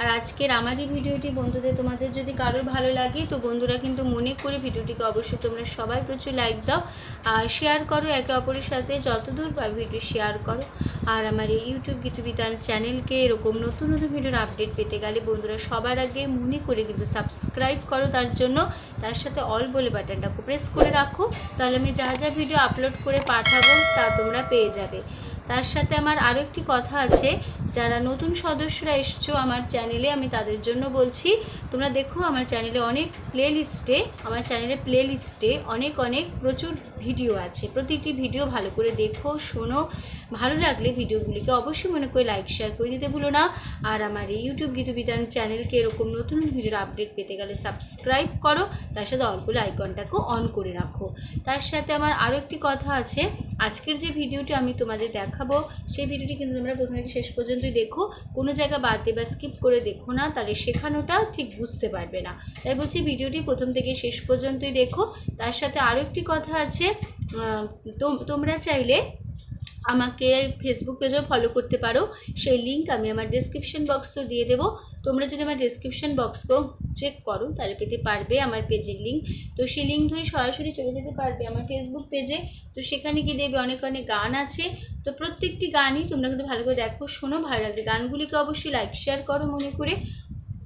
আর আজকের আমার এই ভিডিওটি বন্ধুদের, তোমাদের যদি কারোর ভালো লাগে, তো বন্ধুরা কিন্তু মনে করে ভিডিওটিকে অবশ্যই তোমরা সবাই প্রচুর লাইক দাও। আর শেয়ার করো একে অপরের সাথে, যতদূর পার ভিডিও শেয়ার করো। আর আমার এই ইউটিউব গীতবিতান চ্যানেলকে এরকম নতুন নতুন ভিডিওর আপডেট পেতে গেলে বন্ধুরা সবার আগে মনে করে কিন্তু সাবস্ক্রাইব করো তার জন্য। তার সাথে অল বলে বাটনটাকে প্রেস করে রাখো। তাহলে আমি যা যা ভিডিও আপলোড করে পাঠাবো তা তোমরা পেয়ে যাবে। তার সাথে আমার আরও একটি কথা আছে। যারা নতুন সদস্যরা এসছো আমার চ্যানেলে, আমি তাদের জন্য বলছি, তোমরা দেখো আমার চ্যানেলে অনেক প্লেলিস্টে আমার চ্যানেলে প্লে অনেক অনেক প্রচুর ভিডিও আছে। প্রতিটি ভিডিও ভালো করে দেখো, শোনো। ভালো লাগলে ভিডিওগুলিকে অবশ্যই মনে করে লাইক শেয়ার করে দিতে ভুলো না। আর আমার এই ইউটিউব গীতবিধান চ্যানেলকে এরকম নতুন ভিডিওর আপডেট পেতে গেলে সাবস্ক্রাইব করো। তার সাথে অল্প আইকনটাকেও অন করে রাখো। তার সাথে আমার আরও একটি কথা আছে। আজকের যে ভিডিওটি আমি তোমাদের দেখাবো, সেই ভিডিওটি কিন্তু তোমরা প্রথমে শেষ পর্যন্তই দেখো। কোনো জায়গা বাদ দিয়ে বা স্কিপ করে দেখো না, তাহলে শেখানোটা ঠিক বুঝতে পারবে না। তাই বলছি, ভিডিওটি প্রথম থেকে শেষ পর্যন্তই দেখো। তার সাথে আরও একটি কথা আছে তোম- তোমরা চাইলে আমাকে ফেসবুক পেজেও ফলো করতে পারো। সেই লিঙ্ক আমি আমার ডিসক্রিপশন বক্সেও দিয়ে দেবো। তোমরা যদি আমার ডিসক্রিপশন বক্সকেও চেক করো, তাহলে পেতে পারবে আমার পেজের লিঙ্ক তো সেই লিঙ্ক ধরে সরাসরি চলে যেতে পারবে আমার ফেসবুক পেজে তো সেখানে গিয়ে দেবে অনেক অনেক গান আছে। তো প্রত্যেকটি গানই তোমরা কিন্তু ভালো করে দেখো, শোনো, ভালো লাগবে গানগুলিকে অবশ্যই লাইক শেয়ার করো মনে করে।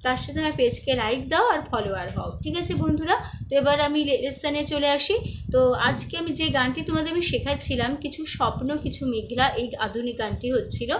তার সাথে আমার পেজকে লাইক দাও আর ফলোয়ার হও। ঠিক আছে বন্ধুরা? তো এবার আমি লেসনে চলে আসি। তো আজকে আমি যে গানটি তোমাদের আমি শেখাচ্ছিলাম, কিছু স্বপ্ন, কিছু মেঘলা, এই আধুনিক গানটি হচ্ছিল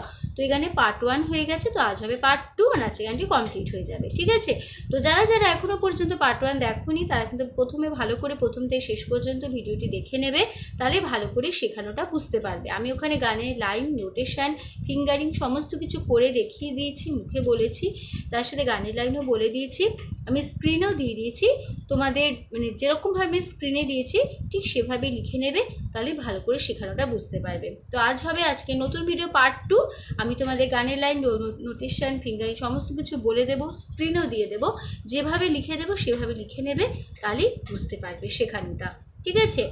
তো এই গানে পার্ট ওয়ান হয়ে গেছে, তো আজ হবে পার্ট টু আর নাচে গানটি কমপ্লিট হয়ে যাবে, ঠিক আছে? তো যারা যারা এখনও পর্যন্ত পার্ট ওয়ান দেখোনি, তারা কিন্তু প্রথমে ভালো করে প্রথম থেকে শেষ পর্যন্ত ভিডিওটি দেখে নেবে, তাহলে ভালো করে শেখানোটা বুঝতে পারবে। আমি ওখানে গানের লাইন নোটেশন ফিঙ্গারিং সমস্ত কিছু করে দেখিয়ে দিয়েছি, মুখে বলেছি, তার সাথে গানের লাইনও বলে দিয়েছি, আমি স্ক্রিনেও দিয়ে দিয়েছি, তোমাদের মানে যেরকমভাবে আমি স্ক্রিনে দিয়েছি, ঠিক সেভাবে লিখে নেবে, তাহলে ভালো করে শেখানোটা বুঝতে পারবে। তো আজ হবে আজকে নতুন ভিডিও পার্ট টু আমি তোমাদের গানের লাইন নোটেশন ফিঙ্গারিং সমস্ত কিছু বলে দেবো স্ক্রিনেও দিয়ে দেবো। যেভাবে লিখে দেবো, সেভাবে লিখে নেবে তাহলেই বুঝতে পারবে শেখানোটা। ঠিক আছে?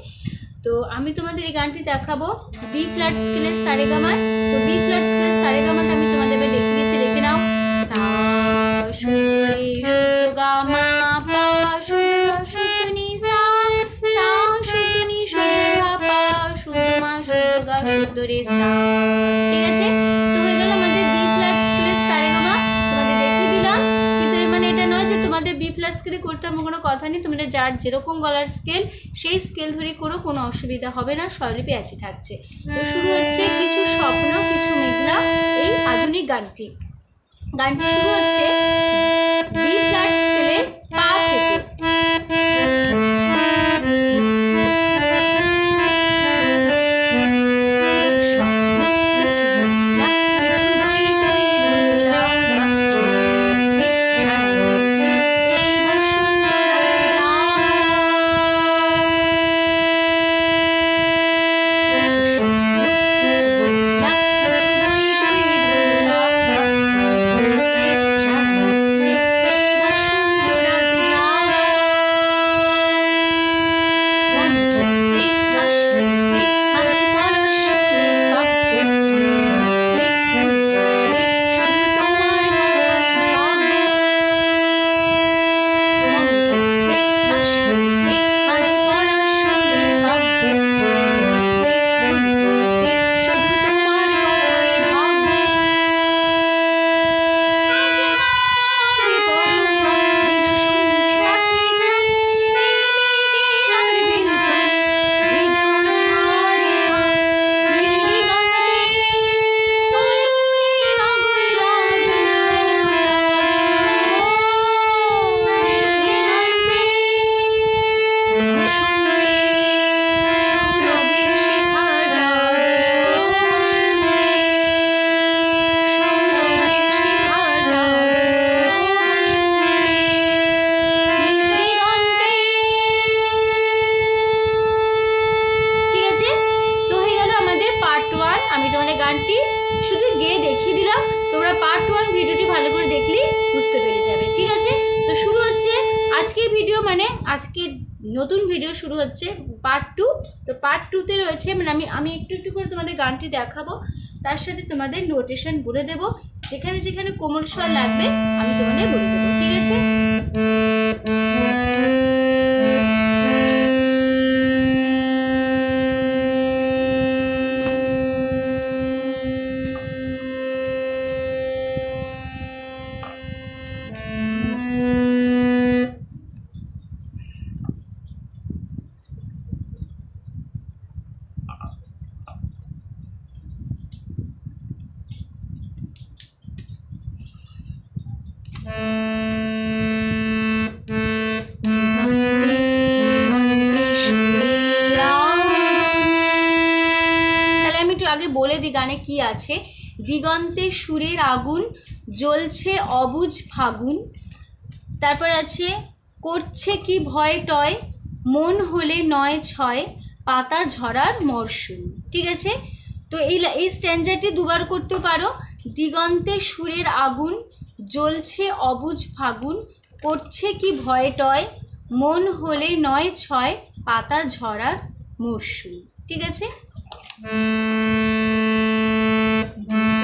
তো আমি তোমাদের এই গানটি দেখাবো। বি ফ্ল্যাট স্কেলের সারেগামায় তো বি ফ্ল্যাট স্কেলের সারেগামাটা আমি তোমাদের দেখিয়ে দিচ্ছি, দেখে নাও। সা। ঠিক আছে? তো তোমাদের বি স্কেলে করতে আমার কোনো কথা নেই, তোমরা যার যেরকম গলার স্কেল সেই স্কেল ধরে করো, কোনো অসুবিধা হবে না, স্বরলিপি একই থাকছে। তো শুরু হচ্ছে কিছু স্বপ্ন, কিছু মেঘলা এই আধুনিক গানটি। গানটি শুরু হচ্ছে বি ফ্ল্যাট স্কেলে নতুন ভিডিও শুরু হচ্ছে পার্ট টু তো পার্ট টুতে রয়েছে মানে আমি আমি একটু একটু করে তোমাদের গানটি দেখাবো। তার সাথে তোমাদের নোটেশন বলে দেব। যেখানে যেখানে কোমল সর লাগবে, আমি তোমাদের বলে দেবো, ঠিক আছে? কি আছে? দিগন্তে সুরের আগুন, জ্বলছে অবুজ ফাগুন। তারপর আছে, করছে কি ভয় টয়, মন হলে নয় ছয়, পাতা ঝরার মরশুম। ঠিক আছে? তো এই এই স্ট্যান্ডারটি দুবার করতে পারো। দিগন্তে সুরের আগুন, জ্বলছে অবুজ ফাগুন, করছে কি ভয় টয়, মন হলে নয় ছয়, পাতা ঝরার মরশুম। ঠিক আছে? Mm -hmm.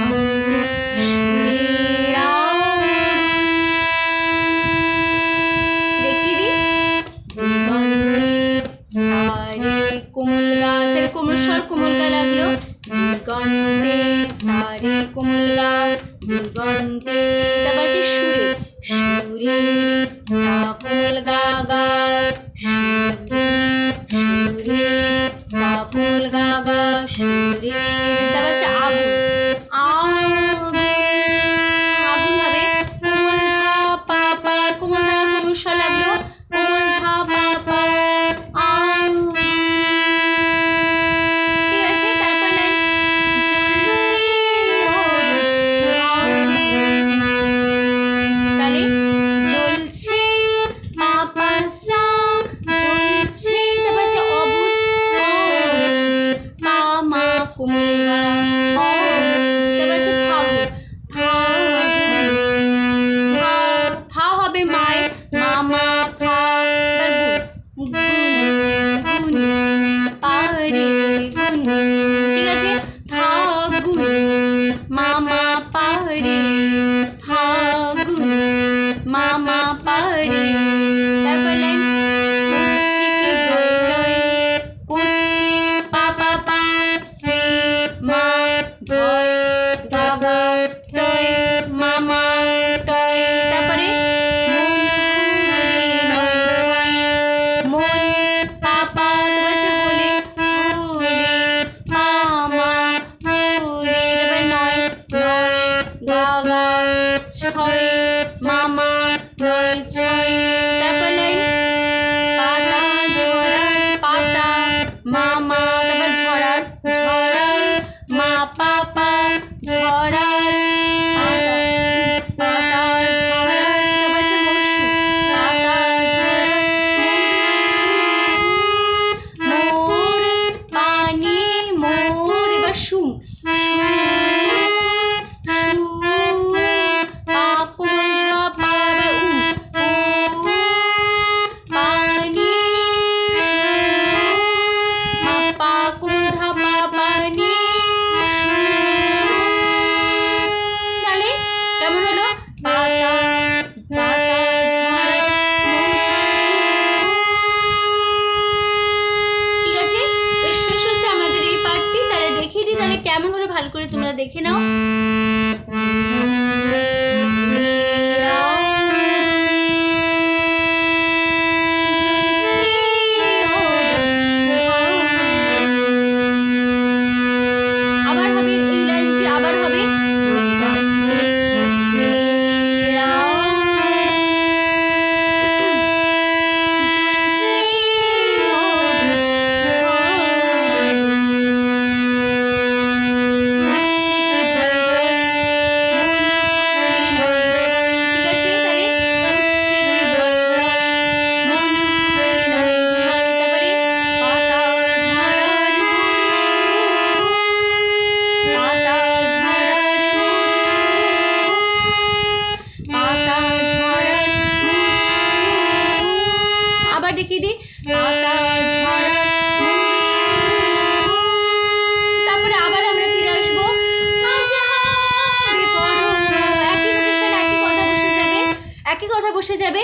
বসে যাবে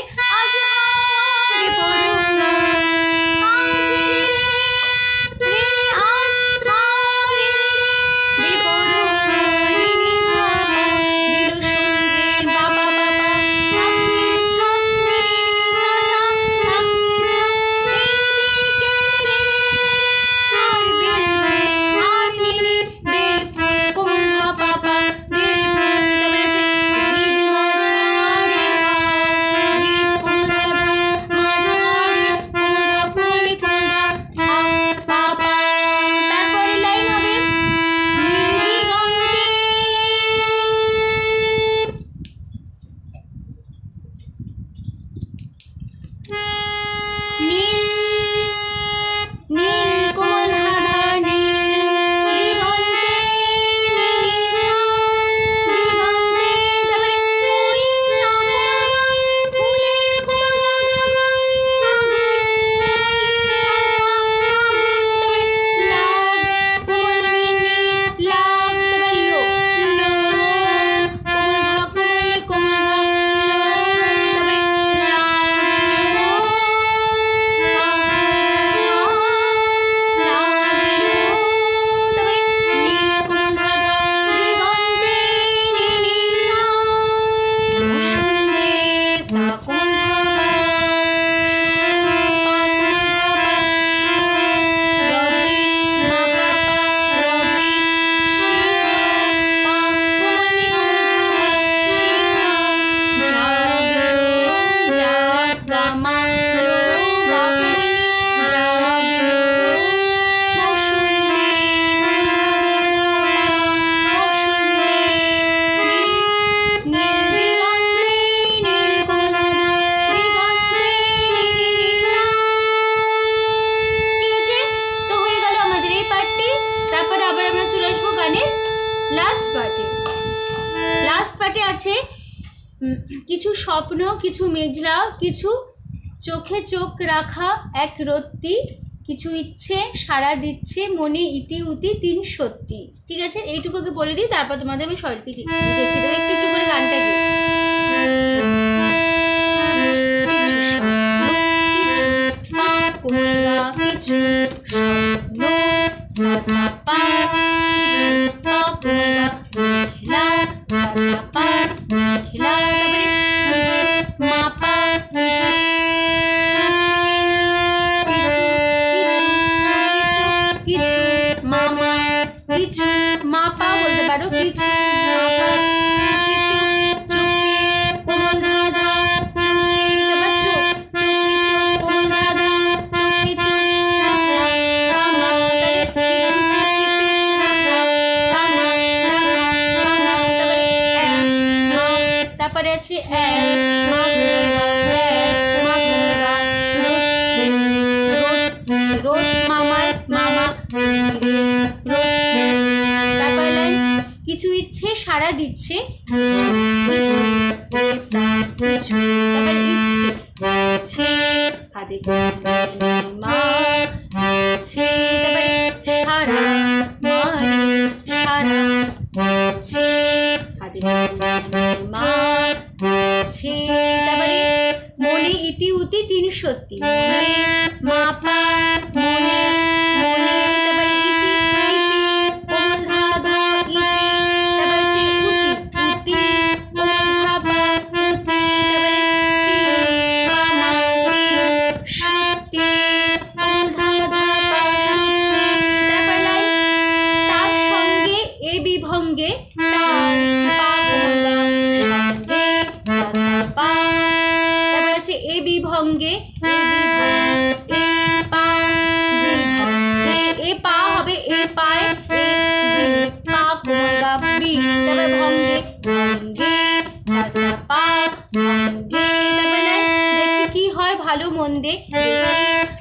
পাটে আছে। কিছু স্বপ্ন, কিছু মেঘলা, কিছু চোখে চোখ রাখা এক রত্তি, কিছু ইচ্ছে সারা দিচ্ছে মনে ইতি উতি তিন সত্যি। ঠিক আছে? এইটুকুকে বলে দিই, তারপর তোমাদের আমি শর্টপি দেখে দেবো। একটু একটু করে গানটা কিছু কিছু কিছু Papa, খেলা মাপা কিছু মামা কিছু মাপা বলতে পারো কিছু কিছু ইচ্ছে সারা দিচ্ছে কিছু ইচ্ছে ইচ্ছে আদে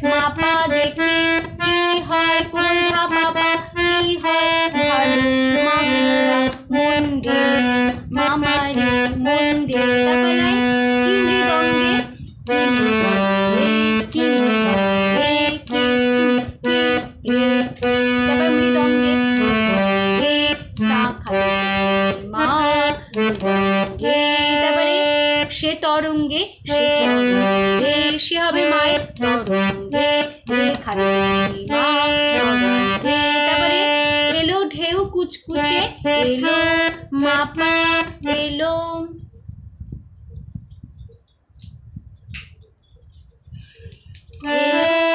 মাপা দেখি কি হয় কোথা বাবা কি হয় মন্দির মামারে মন্দির তারপর নাই দণ্ডে বৃষ্টি হবে মায়ের তরঙ্গে রেখাতে মা তরঙ্গে তারপরে এলো ঢেউ কুচকুচে এলো মাপা এলো এলো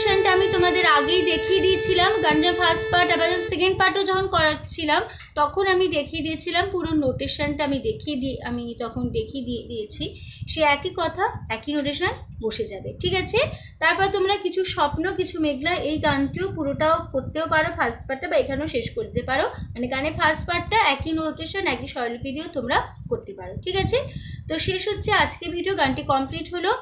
এই আমি তোমাদের আগেই দেখিয়ে দিয়েছিলাম। গানজার ফার্স্ট পার্ট আবার সেকেন্ড পার্টও যখন করাচ্ছিলাম, তখন আমি দেখিয়ে দিয়েছিলাম, পুরো নোটেশনটা আমি দেখিয়ে দিয়ে, আমি তখন দেখিয়ে দিয়ে দিয়েছি। সে একই কথা, একই নোটেশন বসে যাবে, ঠিক আছে? তারপর তোমরা কিছু স্বপ্ন, কিছু মেঘলা, এই গানটিও পুরোটাও করতেও পারো ফার্স্ট পার্টটা বা এখানেও শেষ করতে পারো। মানে গানে ফার্স্ট পার্টটা একই নোটেশন একই স্বরলিপি দিয়েও তোমরা করতে পারো, ঠিক আছে? তো শেষ হচ্ছে আজকে ভিডিও গানটি কমপ্লিট হলো।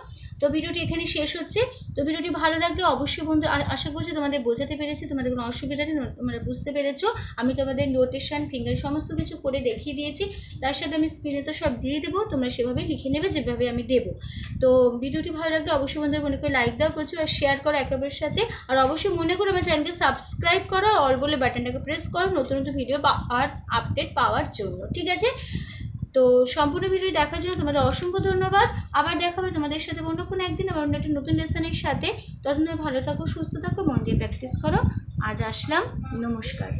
তো ভিডিওটি এখানে শেষ হচ্ছে। তো ভিডিওটি ভালো লাগলে অবশ্যই বন্ধু আশা করছি তোমাদের বোঝাতে পেরেছি, তোমাদের কোনো অসুবিধা নেই ন- তোমরা বুঝতে পেরেছ। আমি তোমাদের নোটেশন ফিঙ্গার সমস্ত কিছু করে দেখিয়ে দিয়েছি। তার সাথে আমি স্ক্রিনে তো সব দিয়ে দেবো, তোমরা সেভাবে লিখে নেবে, যেভাবে আমি দেবো। তো ভিডিওটি ভালো লাগলে অবশ্যই বন্ধুরা মনে করে লাইক দাও প্রচুর, আর শেয়ার করো একেবারের সাথে। আর অবশ্যই মনে করো আমার চ্যানেলকে সাবস্ক্রাইব করো অল বলে বাটনটাকে প্রেস করো, নতুন নতুন ভিডিও আর আপডেট পাওয়ার জন্য, ঠিক আছে? তো সম্পূর্ণ ভিডিও দেখার জন্য তোমাদের অসংখ্য ধন্যবাদ। আবার দেখা হবে তোমাদের সাথে অন্য কোনো একদিন আবার অন্য একটা নতুন লেসনের সাথে। ততদিন ভালো থাকো, সুস্থ থাকো, মন দিয়ে প্র্যাকটিস করো। আজ আসলাম। নমস্কার।